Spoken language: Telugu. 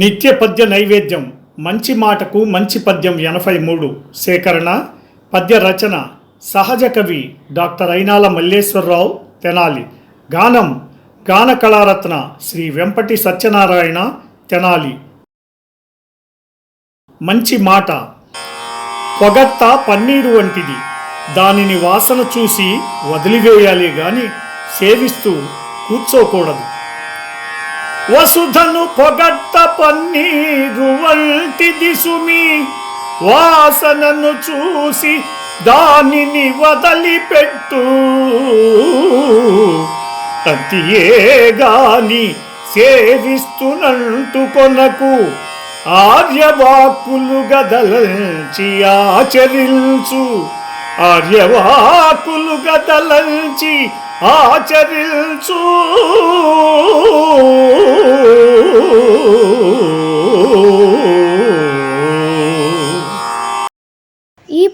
నిత్య పద్య నైవేద్యం మంచి మాటకు మంచి పద్యం ఎనభై మూడు. సేకరణ పద్య రచన సహజ కవి డాక్టర్ అయినాల మల్లేశ్వరరావు తెనాలి. గానం గాన కళారత్న శ్రీ వెంపటి సత్యనారాయణ తెనాలి. మంచి మాట. పొగట్ట పన్నీరు వంటిది. దానిని వాసన చూసి వదిలివేయాలి గాని సేవిస్తూ కూర్చోకూడదు. వసుధను పొగట్ట పన్నీరు వంటిది సుమి వాసనను చూసి దానిని వదిలిపెట్టు. అతియే గాని సేవిస్తునంటు కొనకు. ఆర్యవాక్కులు గదలంచి ఆచరించు. ఆర్యవాకులు గదలంచి ఆచరించు.